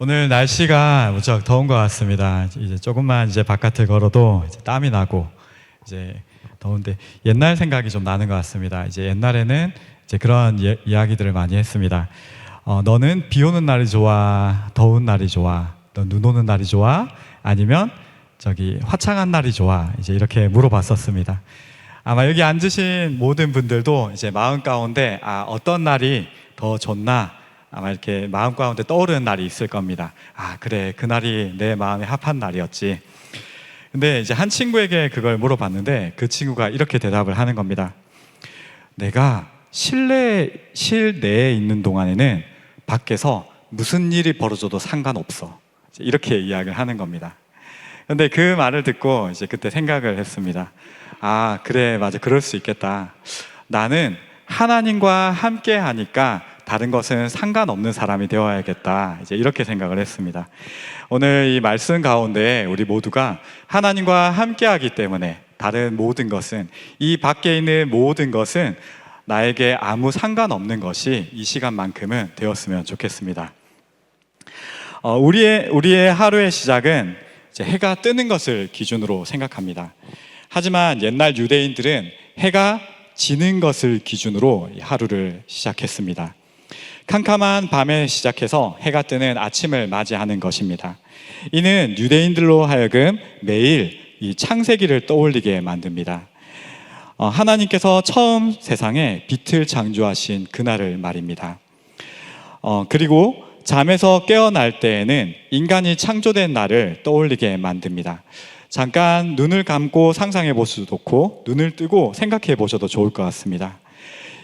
오늘 날씨가 무척 더운 것 같습니다. 이제 조금만 이제 바깥을 걸어도 이제 땀이 나고 이제 더운데 옛날 생각이 좀 나는 것 같습니다. 이제 옛날에는 이제 그런 예- 이야기들을 많이 했습니다. 어, 너는 비 오는 날이 좋아, 더운 날이 좋아, 너눈 오는 날이 좋아, 아니면 저기 화창한 날이 좋아. 이제 이렇게 물어봤었습니다. 아마 여기 앉으신 모든 분들도 이제 마음 가운데 아, 어떤 날이 더 좋나 아마 이렇게 마음 가운데 떠오르는 날이 있을 겁니다. 아, 그래. 그날이 내 마음에 합한 날이었지. 근데 이제 한 친구에게 그걸 물어봤는데 그 친구가 이렇게 대답을 하는 겁니다. 내가 실내 실내에 있는 동안에는 밖에서 무슨 일이 벌어져도 상관없어. 이렇게 이야기를 하는 겁니다. 근데 그 말을 듣고 이제 그때 생각을 했습니다. 아, 그래, 맞아. 그럴 수 있겠다. 나는 하나님과 함께 하니까 다른 것은 상관없는 사람이 되어야겠다. 이제 이렇게 생각을 했습니다. 오늘 이 말씀 가운데 우리 모두가 하나님과 함께 하기 때문에 다른 모든 것은 이 밖에 있는 모든 것은 나에게 아무 상관없는 것이 이 시간만큼은 되었으면 좋겠습니다. 어, 우리의 우리의 하루의 시작은 해가 뜨는 것을 기준으로 생각합니다. 하지만 옛날 유대인들은 해가 지는 것을 기준으로 이 하루를 시작했습니다. 캄캄한 밤에 시작해서 해가 뜨는 아침을 맞이하는 것입니다. 이는 유대인들로 하여금 매일 이 창세기를 떠올리게 만듭니다. 어, 하나님께서 처음 세상에 빛을 창조하신 그날을 말입니다. 어, 그리고 잠에서 깨어날 때에는 인간이 창조된 날을 떠올리게 만듭니다. 잠깐 눈을 감고 상상해 보셔도 좋고 눈을 뜨고 생각해 보셔도 좋을 것 같습니다.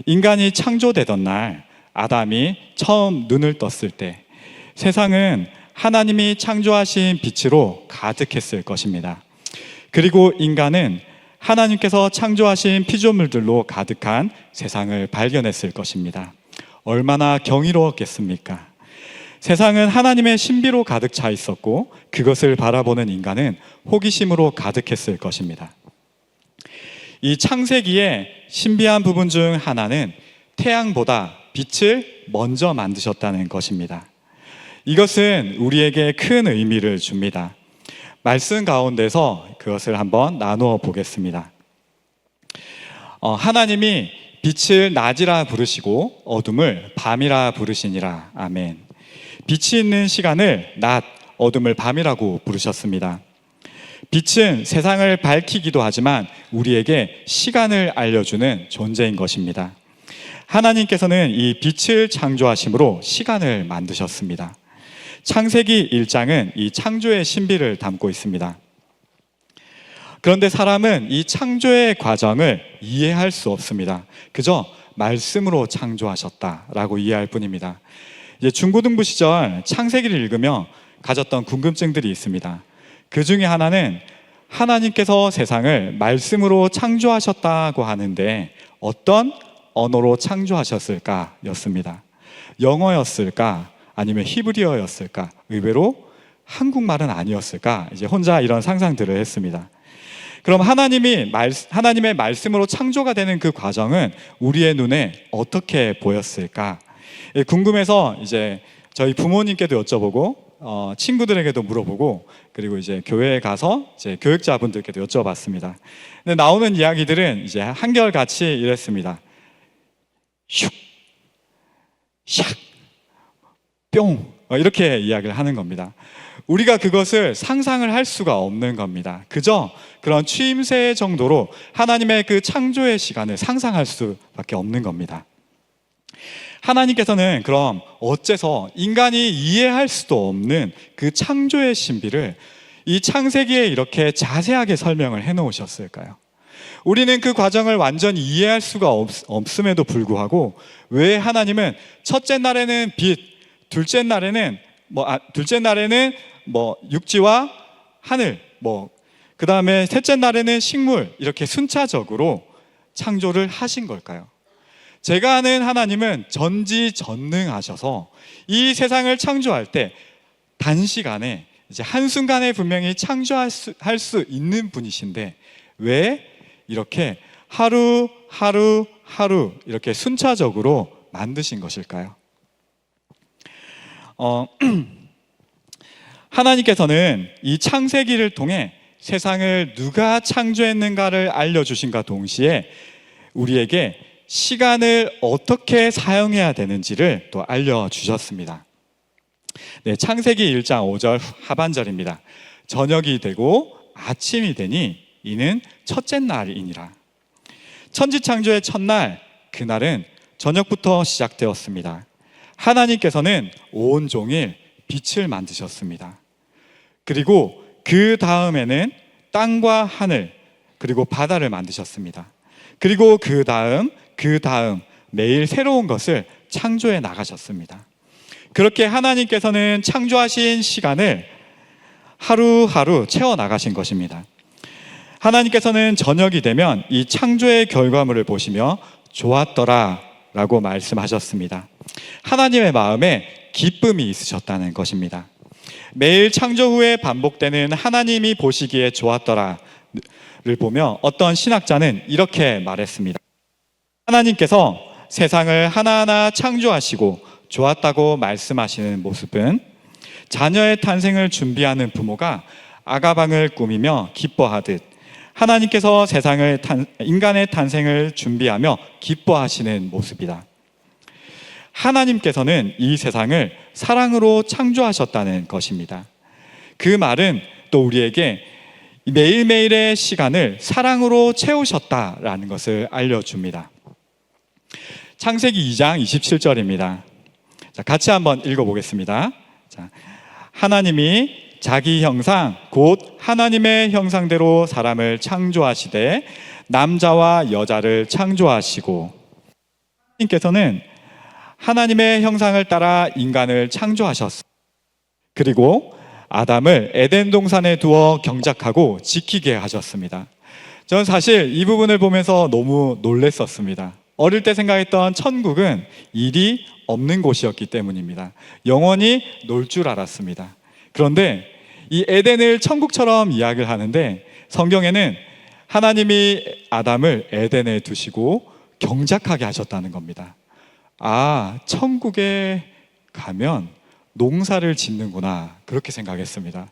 인간이 창조되던 날 아담이 처음 눈을 떴을 때 세상은 하나님이 창조하신 빛으로 가득했을 것입니다. 그리고 인간은 하나님께서 창조하신 피조물들로 가득한 세상을 발견했을 것입니다. 얼마나 경이로웠겠습니까? 세상은 하나님의 신비로 가득 차 있었고 그것을 바라보는 인간은 호기심으로 가득했을 것입니다. 이 창세기의 신비한 부분 중 하나는 태양보다 빛을 먼저 만드셨다는 것입니다. 이것은 우리에게 큰 의미를 줍니다. 말씀 가운데서 그것을 한번 나누어 보겠습니다. 어, 하나님이 빛을 낮이라 부르시고 어둠을 밤이라 부르시니라. 아멘. 빛이 있는 시간을 낮, 어둠을 밤이라고 부르셨습니다. 빛은 세상을 밝히기도 하지만 우리에게 시간을 알려주는 존재인 것입니다. 하나님께서는 이 빛을 창조하심으로 시간을 만드셨습니다. 창세기 1장은 이 창조의 신비를 담고 있습니다. 그런데 사람은 이 창조의 과정을 이해할 수 없습니다. 그저 말씀으로 창조하셨다라고 이해할 뿐입니다. 이제 중고등부 시절 창세기를 읽으며 가졌던 궁금증들이 있습니다. 그 중에 하나는 하나님께서 세상을 말씀으로 창조하셨다고 하는데 어떤 언어로 창조하셨을까 였습니다. 영어였을까? 아니면 히브리어였을까? 의외로 한국말은 아니었을까? 이제 혼자 이런 상상들을 했습니다. 그럼 하나님이 말, 하나님의 말씀으로 창조가 되는 그 과정은 우리의 눈에 어떻게 보였을까? 예, 궁금해서 이제 저희 부모님께도 여쭤보고 어, 친구들에게도 물어보고 그리고 이제 교회에 가서 이제 교육자분들께도 여쭤봤습니다. 근데 나오는 이야기들은 이제 한결 같이 이랬습니다. 슉, 샥, 뿅 어, 이렇게 이야기를 하는 겁니다. 우리가 그것을 상상을 할 수가 없는 겁니다. 그저 그런 취임새 정도로 하나님의 그 창조의 시간을 상상할 수밖에 없는 겁니다. 하나님께서는 그럼 어째서 인간이 이해할 수도 없는 그 창조의 신비를 이 창세기에 이렇게 자세하게 설명을 해 놓으셨을까요? 우리는 그 과정을 완전히 이해할 수가 없, 없음에도 불구하고 왜 하나님은 첫째 날에는 빛, 둘째 날에는 뭐 아, 둘째 날에는 뭐 육지와 하늘, 뭐 그 다음에 셋째 날에는 식물 이렇게 순차적으로 창조를 하신 걸까요? 제가 아는 하나님은 전지전능하셔서 이 세상을 창조할 때 단시간에 이제 한순간에 분명히 창조할 수, 할수 있는 분이신데 왜 이렇게 하루 하루 하루 이렇게 순차적으로 만드신 것일까요? 어, 하나님께서는 이 창세기를 통해 세상을 누가 창조했는가를 알려주신과 동시에 우리에게 시간을 어떻게 사용해야 되는지를 또 알려주셨습니다. 네, 창세기 1장 5절 하반절입니다. 저녁이 되고 아침이 되니 이는 첫째 날이니라. 천지 창조의 첫날 그날은 저녁부터 시작되었습니다. 하나님께서는 온 종일 빛을 만드셨습니다. 그리고 그 다음에는 땅과 하늘 그리고 바다를 만드셨습니다. 그리고 그 다음 그 다음 매일 새로운 것을 창조해 나가셨습니다. 그렇게 하나님께서는 창조하신 시간을 하루하루 채워 나가신 것입니다. 하나님께서는 저녁이 되면 이 창조의 결과물을 보시며 좋았더라 라고 말씀하셨습니다. 하나님의 마음에 기쁨이 있으셨다는 것입니다. 매일 창조 후에 반복되는 하나님이 보시기에 좋았더라를 보며 어떤 신학자는 이렇게 말했습니다. 하나님께서 세상을 하나하나 창조하시고 좋았다고 말씀하시는 모습은 자녀의 탄생을 준비하는 부모가 아가방을 꾸미며 기뻐하듯 하나님께서 세상을 탄, 인간의 탄생을 준비하며 기뻐하시는 모습이다. 하나님께서는 이 세상을 사랑으로 창조하셨다는 것입니다. 그 말은 또 우리에게 매일매일의 시간을 사랑으로 채우셨다라는 것을 알려줍니다. 창세기 2장 27절입니다. 자, 같이 한번 읽어보겠습니다. 자, 하나님이 자기 형상 곧 하나님의 형상대로 사람을 창조하시되 남자와 여자를 창조하시고 하나님께서는 하나님의 형상을 따라 인간을 창조하셨습니다. 그리고 아담을 에덴 동산에 두어 경작하고 지키게 하셨습니다. 저는 사실 이 부분을 보면서 너무 놀랬었습니다. 어릴 때 생각했던 천국은 일이 없는 곳이었기 때문입니다. 영원히 놀 줄 알았습니다. 그런데 이 에덴을 천국처럼 이야기를 하는데 성경에는 하나님이 아담을 에덴에 두시고 경작하게 하셨다는 겁니다. 아, 천국에 가면 농사를 짓는구나. 그렇게 생각했습니다.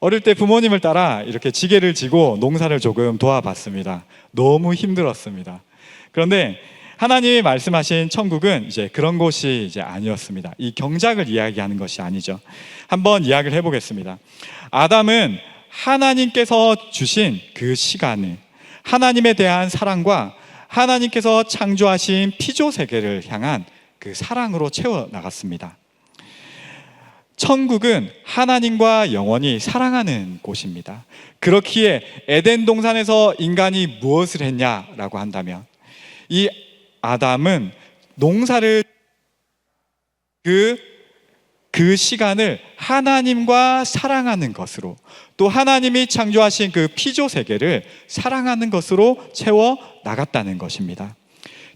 어릴 때 부모님을 따라 이렇게 지게를 지고 농사를 조금 도와봤습니다. 너무 힘들었습니다. 그런데 하나님이 말씀하신 천국은 이제 그런 곳이 이제 아니었습니다. 이 경작을 이야기하는 것이 아니죠. 한번 이야기를 해보겠습니다. 아담은 하나님께서 주신 그 시간을 하나님에 대한 사랑과 하나님께서 창조하신 피조 세계를 향한 그 사랑으로 채워 나갔습니다. 천국은 하나님과 영원히 사랑하는 곳입니다. 그렇기에 에덴 동산에서 인간이 무엇을 했냐라고 한다면 이 아담은 농사를 그, 그 시간을 하나님과 사랑하는 것으로 또 하나님이 창조하신 그 피조 세계를 사랑하는 것으로 채워 나갔다는 것입니다.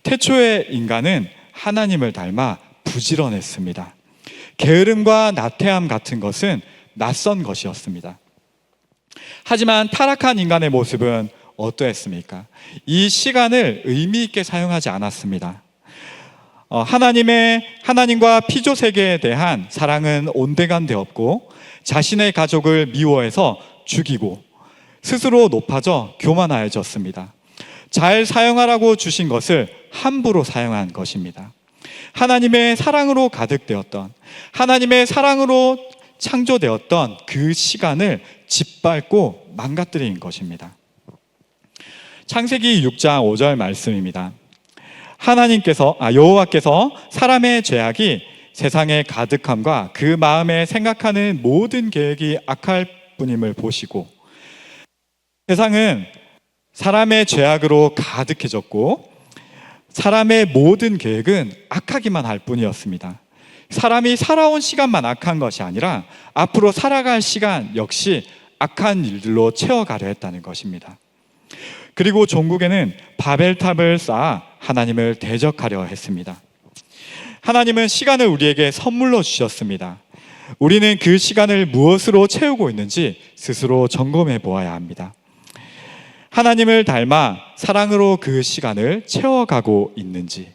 태초의 인간은 하나님을 닮아 부지런했습니다. 게으름과 나태함 같은 것은 낯선 것이었습니다. 하지만 타락한 인간의 모습은 어떠했습니까? 이 시간을 의미 있게 사용하지 않았습니다. 어, 하나님의 하나님과 피조 세계에 대한 사랑은 온데간되었고 자신의 가족을 미워해서 죽이고 스스로 높아져 교만하여졌습니다. 잘 사용하라고 주신 것을 함부로 사용한 것입니다. 하나님의 사랑으로 가득되었던 하나님의 사랑으로 창조되었던 그 시간을 짓밟고 망가뜨린 것입니다. 창세기 6장 5절 말씀입니다. 하나님께서 아 여호와께서 사람의 죄악이 세상의 가득함과 그 마음에 생각하는 모든 계획이 악할 뿐임을 보시고 세상은 사람의 죄악으로 가득해졌고 사람의 모든 계획은 악하기만 할 뿐이었습니다. 사람이 살아온 시간만 악한 것이 아니라 앞으로 살아갈 시간 역시 악한 일들로 채워가려 했다는 것입니다. 그리고 종국에는 바벨탑을 쌓아 하나님을 대적하려 했습니다. 하나님은 시간을 우리에게 선물로 주셨습니다. 우리는 그 시간을 무엇으로 채우고 있는지 스스로 점검해 보아야 합니다. 하나님을 닮아 사랑으로 그 시간을 채워가고 있는지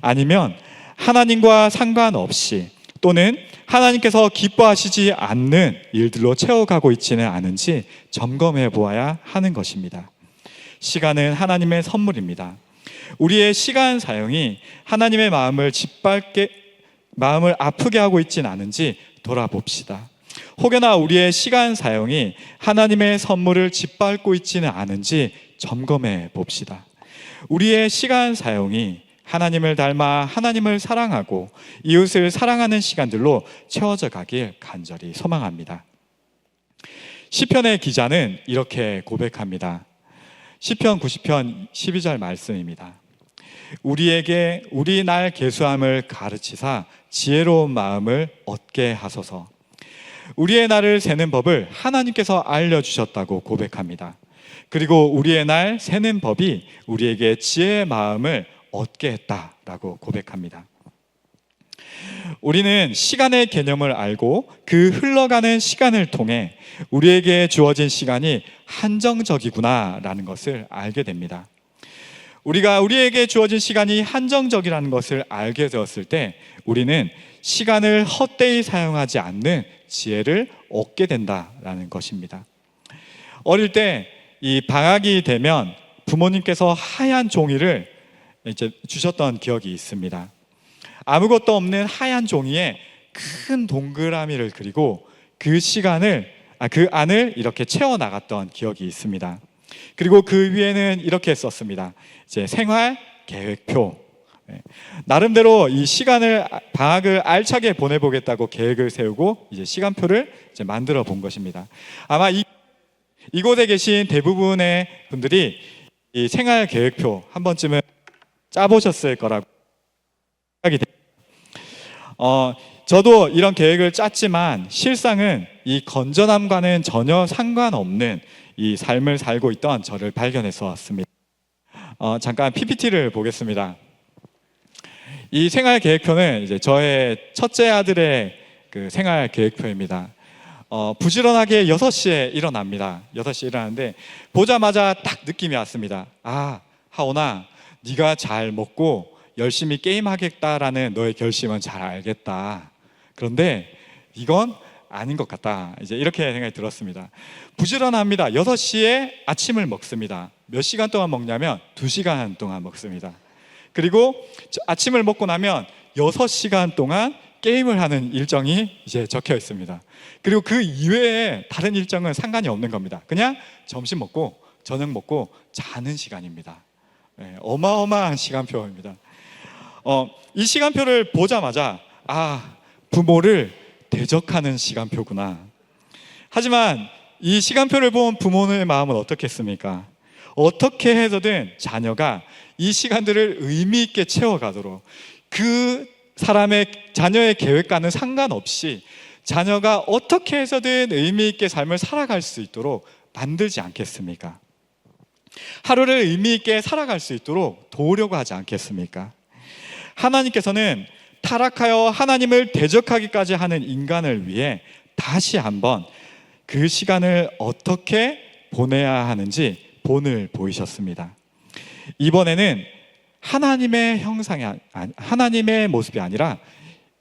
아니면 하나님과 상관없이 또는 하나님께서 기뻐하시지 않는 일들로 채워가고 있지는 않은지 점검해 보아야 하는 것입니다. 시간은 하나님의 선물입니다. 우리의 시간 사용이 하나님의 마음을 짓밟게 마음을 아프게 하고 있진 않은지 돌아봅시다. 혹여나 우리의 시간 사용이 하나님의 선물을 짓밟고 있지는 않은지 점검해 봅시다. 우리의 시간 사용이 하나님을 닮아 하나님을 사랑하고 이웃을 사랑하는 시간들로 채워져 가길 간절히 소망합니다. 시편의 기자는 이렇게 고백합니다. 시편 90편 12절 말씀입니다. 우리에게 우리 날 계수함을 가르치사 지혜로운 마음을 얻게 하소서. 우리의 날을 세는 법을 하나님께서 알려주셨다고 고백합니다. 그리고 우리의 날 세는 법이 우리에게 지혜의 마음을 얻게 했다라고 고백합니다. 우리는 시간의 개념을 알고 그 흘러가는 시간을 통해 우리에게 주어진 시간이 한정적이구나라는 것을 알게 됩니다. 우리가 우리에게 주어진 시간이 한정적이라는 것을 알게 되었을 때 우리는 시간을 헛되이 사용하지 않는 지혜를 얻게 된다라는 것입니다. 어릴 때 이 방학이 되면 부모님께서 하얀 종이를 이제 주셨던 기억이 있습니다. 아무것도 없는 하얀 종이에 큰 동그라미를 그리고 그 시간을 아, 그 안을 이렇게 채워 나갔던 기억이 있습니다. 그리고 그 위에는 이렇게 썼습니다. 이제 생활 계획표. 네. 나름대로 이 시간을 방학을 알차게 보내보겠다고 계획을 세우고 이제 시간표를 이제 만들어 본 것입니다. 아마 이 이곳에 계신 대부분의 분들이 이 생활 계획표 한 번쯤은 짜보셨을 거라고. 어, 저도 이런 계획을 짰지만 실상은 이 건전함과는 전혀 상관없는 이 삶을 살고 있던 저를 발견해서 왔습니다. 어, 잠깐 PPT를 보겠습니다. 이 생활 계획표는 이제 저의 첫째 아들의 그 생활 계획표입니다. 어, 부지런하게 6시에 일어납니다. 6시에 일어나는데 보자마자 딱 느낌이 왔습니다. 아, 하오나 네가 잘 먹고 열심히 게임하겠다라는 너의 결심은 잘 알겠다. 그런데 이건 아닌 것 같다. 이제 이렇게 생각이 들었습니다. 부지런합니다. 6시에 아침을 먹습니다. 몇 시간 동안 먹냐면 2시간 동안 먹습니다. 그리고 아침을 먹고 나면 6시간 동안 게임을 하는 일정이 이제 적혀 있습니다. 그리고 그 이외에 다른 일정은 상관이 없는 겁니다. 그냥 점심 먹고 저녁 먹고 자는 시간입니다. 네, 어마어마한 시간표입니다. 어, 이 시간표를 보자마자 아 부모를 대적하는 시간표구나. 하지만 이 시간표를 본 부모의 마음은 어떻겠습니까? 어떻게 해서든 자녀가 이 시간들을 의미 있게 채워가도록 그 사람의 자녀의 계획과는 상관없이 자녀가 어떻게 해서든 의미 있게 삶을 살아갈 수 있도록 만들지 않겠습니까? 하루를 의미 있게 살아갈 수 있도록 도우려고 하지 않겠습니까? 하나님께서는 타락하여 하나님을 대적하기까지 하는 인간을 위해 다시 한번 그 시간을 어떻게 보내야 하는지 본을 보이셨습니다. 이번에는 하나님의 형상이 아니- 하나님의 모습이 아니라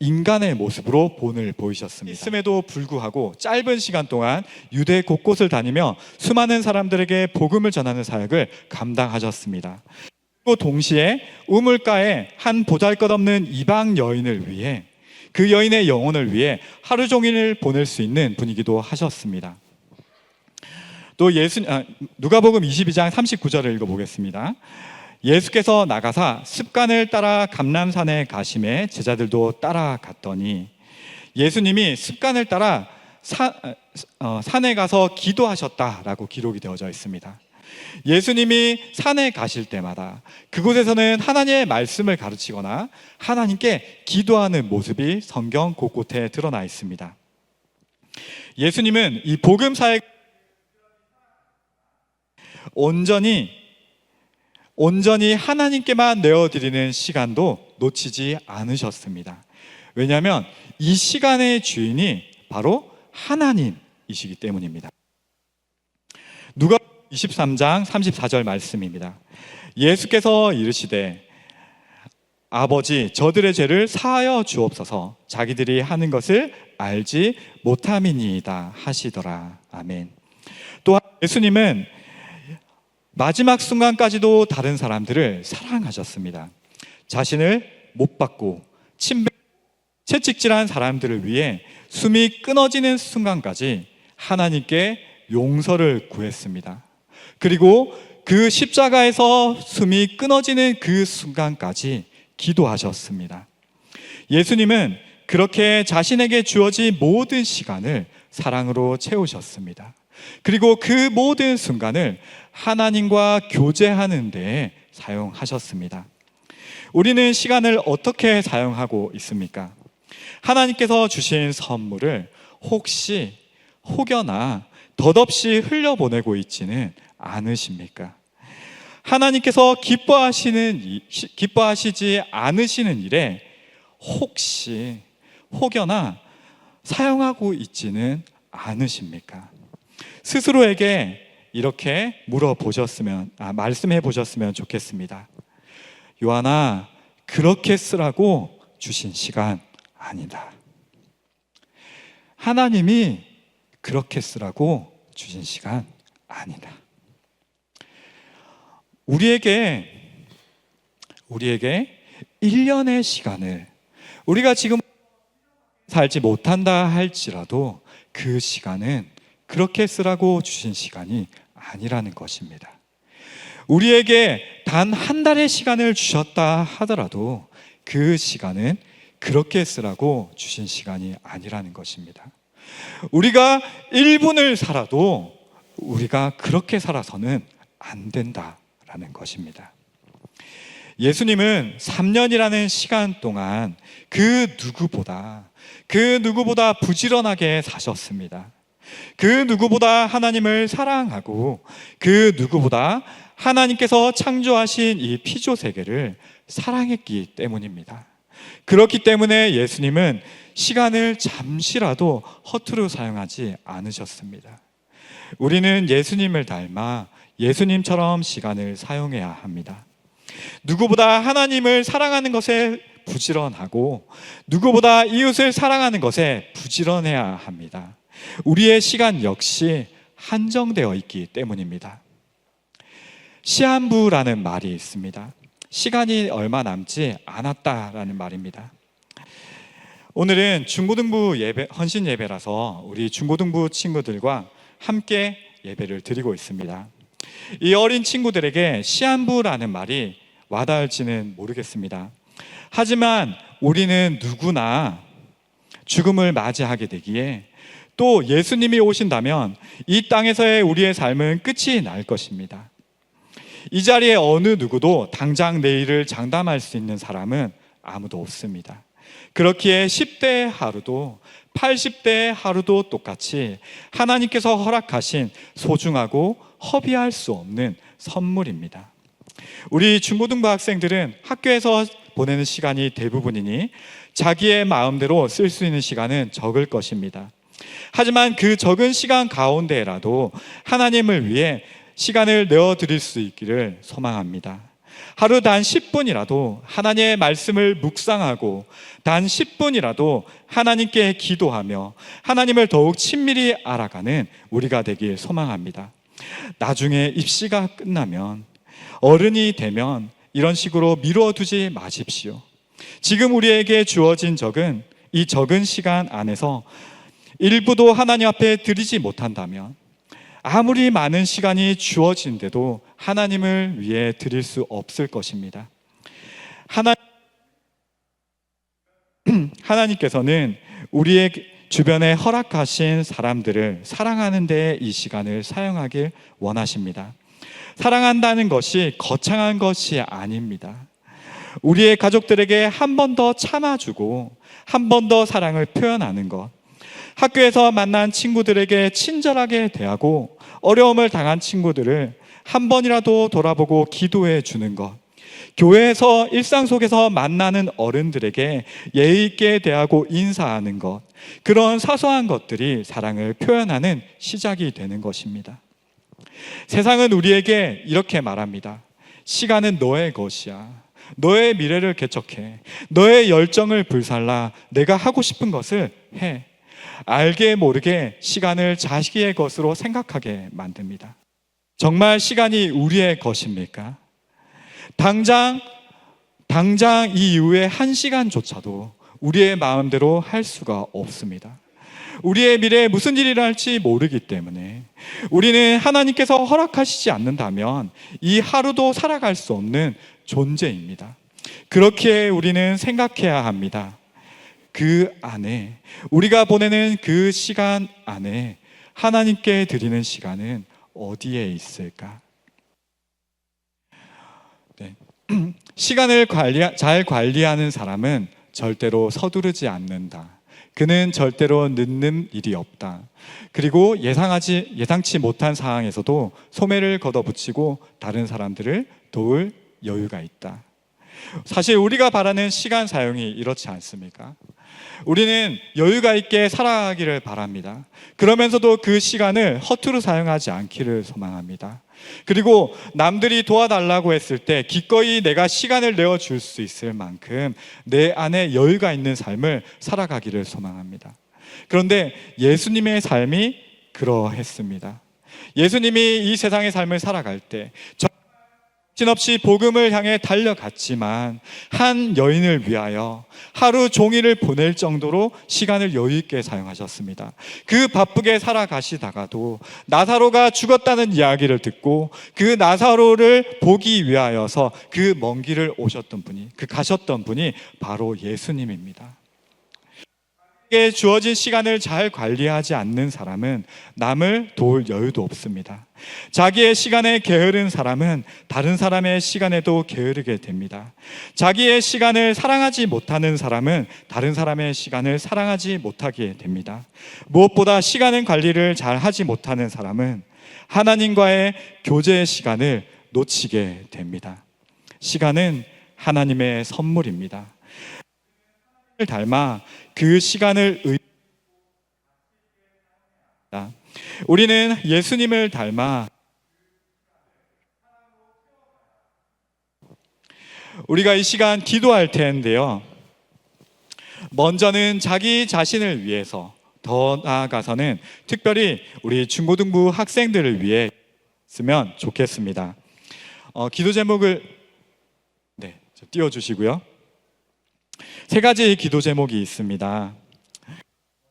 인간의 모습으로 본을 보이셨습니다. 있음에도 불구하고 짧은 시간 동안 유대 곳곳을 다니며 수많은 사람들에게 복음을 전하는 사역을 감당하셨습니다. 그리고 동시에 우물가에 한 보잘것없는 이방 여인을 위해 그 여인의 영혼을 위해 하루 종일 보낼 수 있는 분이기도 하셨습니다. 또 예수 아, 누가복음 22장 39절을 읽어보겠습니다. 예수께서 나가사 습관을 따라 감람산에 가심에 제자들도 따라갔더니 예수님이 습관을 따라 사- 어, 산에 가서 기도하셨다라고 기록이 되어져 있습니다. 예수님이 산에 가실 때마다 그곳에서는 하나님의 말씀을 가르치거나 하나님께 기도하는 모습이 성경 곳곳에 드러나 있습니다. 예수님은 이 복음 사역 온전히 온전히 하나님께만 내어 드리는 시간도 놓치지 않으셨습니다. 왜냐하면 이 시간의 주인이 바로 하나님이시기 때문입니다. 누가 23장 34절 말씀입니다. 예수께서 이르시되 아버지 저들의 죄를 사하여 주옵소서 자기들이 하는 것을 알지 못함이니이다 하시더라 아멘. 또한 예수님은 마지막 순간까지도 다른 사람들을 사랑하셨습니다. 자신을 못 받고 침뱉 채찍질한 사람들을 위해 숨이 끊어지는 순간까지 하나님께 용서를 구했습니다. 그리고 그 십자가에서 숨이 끊어지는 그 순간까지 기도하셨습니다. 예수님은 그렇게 자신에게 주어진 모든 시간을 사랑으로 채우셨습니다. 그리고 그 모든 순간을 하나님과 교제하는 데에 사용하셨습니다. 우리는 시간을 어떻게 사용하고 있습니까? 하나님께서 주신 선물을 혹시 혹여나 덧없이 흘려보내고 있지는 않으십니까? 하나님께서 기뻐하시는 기뻐하시지 않으시는 일에 혹시 혹여나 사용하고 있지는 않으십니까? 스스로에게 이렇게 물어보셨으면 아, 말씀해 보셨으면 좋겠습니다. 요한아 그렇게 쓰라고 주신 시간 아니다. 하나님이 그렇게 쓰라고 주신 시간 아니다. 우리에게 우리에게 1년의 시간을 우리가 지금 살지 못한다 할지라도 그 시간은 그렇게 쓰라고 주신 시간이 아니라는 것입니다. 우리에게 단 한 달의 시간을 주셨다 하더라도 그 시간은 그렇게 쓰라고 주신 시간이 아니라는 것입니다. 우리가 1분을 살아도 우리가 그렇게 살아서는 안 된다 라는 것입니다. 예수님은 3년이라는 시간 동안 그 누구보다 그 누구보다 부지런하게 사셨습니다. 그 누구보다 하나님을 사랑하고 그 누구보다 하나님께서 창조하신 이 피조 세계를 사랑했기 때문입니다. 그렇기 때문에 예수님은 시간을 잠시라도 허투루 사용하지 않으셨습니다. 우리는 예수님을 닮아 예수님처럼 시간을 사용해야 합니다. 누구보다 하나님을 사랑하는 것에 부지런하고 누구보다 이웃을 사랑하는 것에 부지런해야 합니다. 우리의 시간 역시 한정되어 있기 때문입니다. 시한부라는 말이 있습니다. 시간이 얼마 남지 않았다라는 말입니다. 오늘은 중고등부 예배 헌신 예배라서 우리 중고등부 친구들과 함께 예배를 드리고 있습니다. 이 어린 친구들에게 시한부라는 말이 와닿을지는 모르겠습니다. 하지만 우리는 누구나 죽음을 맞이하게 되기에 또 예수님이 오신다면 이 땅에서의 우리의 삶은 끝이 날 것입니다. 이 자리에 어느 누구도 당장 내일을 장담할 수 있는 사람은 아무도 없습니다. 그렇기에 10대의 하루도 80대의 하루도 똑같이 하나님께서 허락하신 소중하고 허비할 수 없는 선물입니다. 우리 중고등부 학생들은 학교에서 보내는 시간이 대부분이니 자기의 마음대로 쓸 수 있는 시간은 적을 것입니다. 하지만 그 적은 시간 가운데라도 하나님을 위해 시간을 내어 드릴 수 있기를 소망합니다. 하루 단 10분이라도 하나님의 말씀을 묵상하고 단 10분이라도 하나님께 기도하며 하나님을 더욱 친밀히 알아가는 우리가 되길 소망합니다. 나중에 입시가 끝나면 어른이 되면 이런 식으로 미뤄두지 마십시오. 지금 우리에게 주어진 적은 이 적은 시간 안에서 일부도 하나님 앞에 드리지 못한다면 아무리 많은 시간이 주어진데도 하나님을 위해 드릴 수 없을 것입니다. 하나, 하나님께서는 우리의 주변에 허락하신 사람들을 사랑하는 데이 시간을 사용하길 원하십니다. 사랑한다는 것이 거창한 것이 아닙니다. 우리의 가족들에게 한 번 더 참아주고 한 번 더 사랑을 표현하는 것. 학교에서 만난 친구들에게 친절하게 대하고 어려움을 당한 친구들을 한 번이라도 돌아보고 기도해 주는 것. 교회에서 일상 속에서 만나는 어른들에게 예의 있게 대하고 인사하는 것. 그런 사소한 것들이 사랑을 표현하는 시작이 되는 것입니다. 세상은 우리에게 이렇게 말합니다. 시간은 너의 것이야. 너의 미래를 개척해. 너의 열정을 불살라 내가 하고 싶은 것을 해. 알게 모르게 시간을 자식의 것으로 생각하게 만듭니다. 정말 시간이 우리의 것입니까? 당장 당장 이 이후에 한 시간조차도 우리의 마음대로 할 수가 없습니다. 우리의 미래에 무슨 일이 일어날지 모르기 때문에 우리는 하나님께서 허락하시지 않는다면 이 하루도 살아갈 수 없는 존재입니다. 그렇게 우리는 생각해야 합니다. 그 안에 우리가 보내는 그 시간 안에 하나님께 드리는 시간은 어디에 있을까? 네. 시간을 관리 잘 관리하는 사람은 절대로 서두르지 않는다. 그는 절대로 늦는 일이 없다. 그리고 예상하지 예상치 못한 상황에서도 소매를 걷어붙이고 다른 사람들을 도울 여유가 있다. 사실 우리가 바라는 시간 사용이 이렇지 않습니까? 우리는 여유가 있게 살아가기를 바랍니다. 그러면서도 그 시간을 허투루 사용하지 않기를 소망합니다. 그리고 남들이 도와달라고 했을 때 기꺼이 내가 시간을 내어 줄 수 있을 만큼 내 안에 여유가 있는 삶을 살아가기를 소망합니다. 그런데 예수님의 삶이 그러했습니다. 예수님이 이 세상의 삶을 살아갈 때정 신없이 복음을 향해 달려갔지만 한 여인을 위하여 하루 종일을 보낼 정도로 시간을 여유 있게 사용하셨습니다. 그 바쁘게 살아가시다가도 나사로가 죽었다는 이야기를 듣고 그 나사로를 보기 위하여서 그 먼 길을 오셨던 분이 그 가셨던 분이 바로 예수님입니다. 에게 주어진 시간을 잘 관리하지 않는 사람은 남을 도울 여유도 없습니다. 자기의 시간에 게으른 사람은 다른 사람의 시간에도 게으르게 됩니다. 자기의 시간을 사랑하지 못하는 사람은 다른 사람의 시간을 사랑하지 못하게 됩니다. 무엇보다 시간의 관리를 잘 하지 못하는 사람은 하나님과의 교제의 시간을 놓치게 됩니다. 시간은 하나님의 선물입니다. 닮아 그 시간을 의... 우리는 예수님을 닮아 우리가 이 시간 기도할 텐데요. 먼저는 자기 자신을 위해서 더 나아가서는 특별히 우리 중고등부 학생들을 위해 쓰면 좋겠습니다. 어, 기도 제목을 네, 띄워주시고요. 세 가지 기도 제목이 있습니다.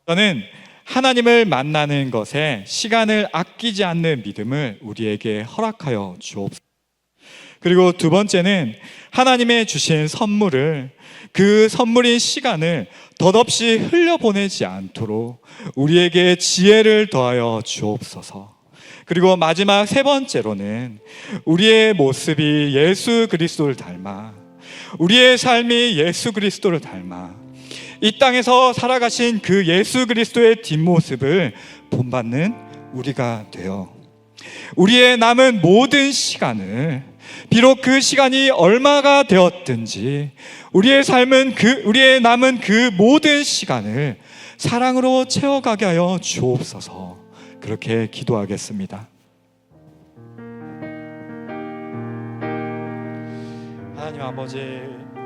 저는 하나님을 만나는 것에 시간을 아끼지 않는 믿음을 우리에게 허락하여 주옵소서. 그리고 두 번째는 하나님의 주신 선물을 그 선물인 시간을 덧없이 흘려보내지 않도록 우리에게 지혜를 더하여 주옵소서. 그리고 마지막 세 번째로는 우리의 모습이 예수 그리스도를 닮아 우리의 삶이 예수 그리스도를 닮아 이 땅에서 살아가신 그 예수 그리스도의 뒷모습을 본받는 우리가 되어 우리의 남은 모든 시간을 비록 그 시간이 얼마가 되었든지 우리의 삶은 그 우리의 남은 그 모든 시간을 사랑으로 채워가게 하여 주옵소서 그렇게 기도하겠습니다. 하나님 아버지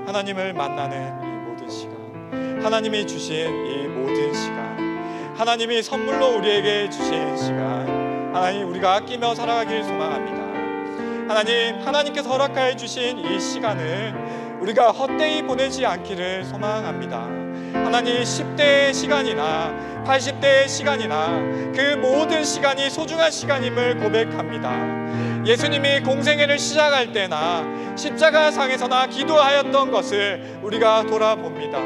하나님을 만나는 이 모든 시간 하나님이 주신 이 모든 시간 하나님이 선물로 우리에게 주신 시간 하나님 우리가 아끼며 살아가길 소망합니다. 하나님 하나님께서 허락하여 주신 이 시간을 우리가 헛되이 보내지 않기를 소망합니다 하나님 10대의 시간이나 80대의 시간이나 그 모든 시간이 소중한 시간임을 고백합니다 예수님이 공생애를 시작할 때나 십자가상에서나 기도하였던 것을 우리가 돌아봅니다.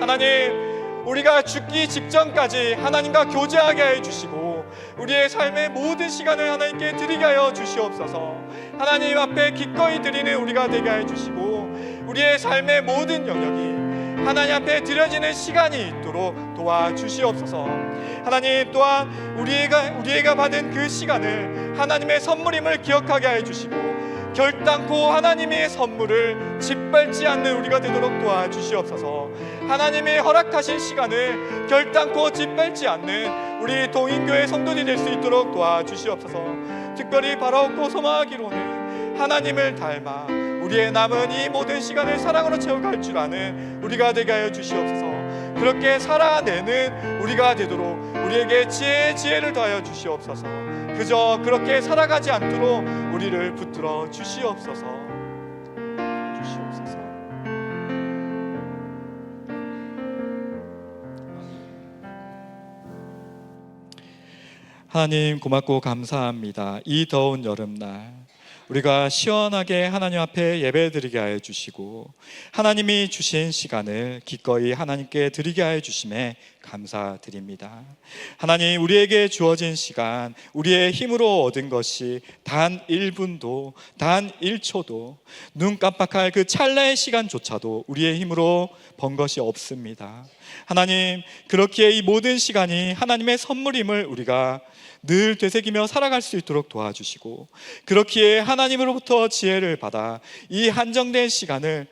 하나님, 우리가 죽기 직전까지 하나님과 교제하게 해 주시고 우리의 삶의 모든 시간을 하나님께 드리게 하여 주시옵소서. 하나님 앞에 기꺼이 드리는 우리가 되게 해 주시고 우리의 삶의 모든 영역이 하나님 앞에 드려지는 시간이 있도록 도와주시옵소서. 하나님 또한 우리가 우리가 받은 그 시간을 하나님의 선물임을 기억하게 해 주시고 결단코 하나님의 선물을 짓밟지 않는 우리가 되도록 도와주시옵소서. 하나님이 허락하신 시간을 결단코 짓밟지 않는 우리 동인교회 성도들이 될 수 있도록 도와주시옵소서. 특별히 바라옵고 소망하기로는 하나님을 닮아 우리의 남은 이 모든 시간을 사랑으로 채워갈 줄 아는 우리가 되게 하여 주시옵소서. 그렇게 살아내는 우리가 되도록 우리에게 지혜 지혜를 더하여 주시옵소서. 그저 그렇게 살아가지 않도록 우리를 붙들어 주시옵소서. 주시옵소서. 하나님 고맙고 감사합니다. 이 더운 여름날 우리가 시원하게 하나님 앞에 예배드리게 하여 주시고 하나님이 주신 시간을 기꺼이 하나님께 드리게 하여 주심에 감사드립니다. 하나님 우리에게 주어진 시간 우리의 힘으로 얻은 것이 단 1분도 단 1초도 눈 깜빡할 그 찰나의 시간조차도 우리의 힘으로 번 것이 없습니다. 하나님 그렇기에 이 모든 시간이 하나님의 선물임을 우리가 늘 되새기며 살아갈 수 있도록 도와주시고 그렇기에 하나님으로부터 지혜를 받아 이 한정된 시간을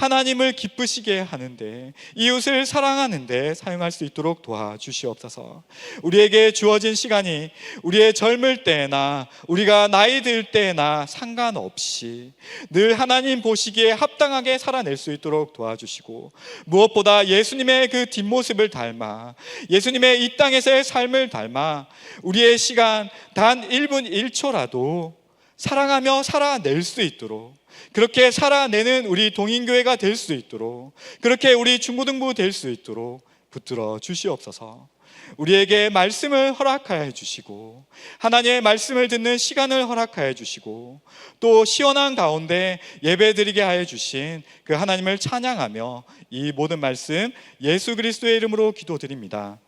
하나님을 기쁘시게 하는데 이웃을 사랑하는데 사용할 수 있도록 도와주시옵소서. 우리에게 주어진 시간이 우리의 젊을 때나 우리가 나이 들 때나 상관없이 늘 하나님 보시기에 합당하게 살아낼 수 있도록 도와주시고 무엇보다 예수님의 그 뒷모습을 닮아 예수님의 이 땅에서의 삶을 닮아 우리의 시간 단 1분 1초라도 사랑하며 살아낼 수 있도록 그렇게 살아내는 우리 동인교회가 될 수 있도록 그렇게 우리 중고등부 될 수 있도록 붙들어 주시옵소서. 우리에게 말씀을 허락하여 주시고 하나님의 말씀을 듣는 시간을 허락하여 주시고 또 시원한 가운데 예배드리게 하여 주신 그 하나님을 찬양하며 이 모든 말씀 예수 그리스도의 이름으로 기도드립니다.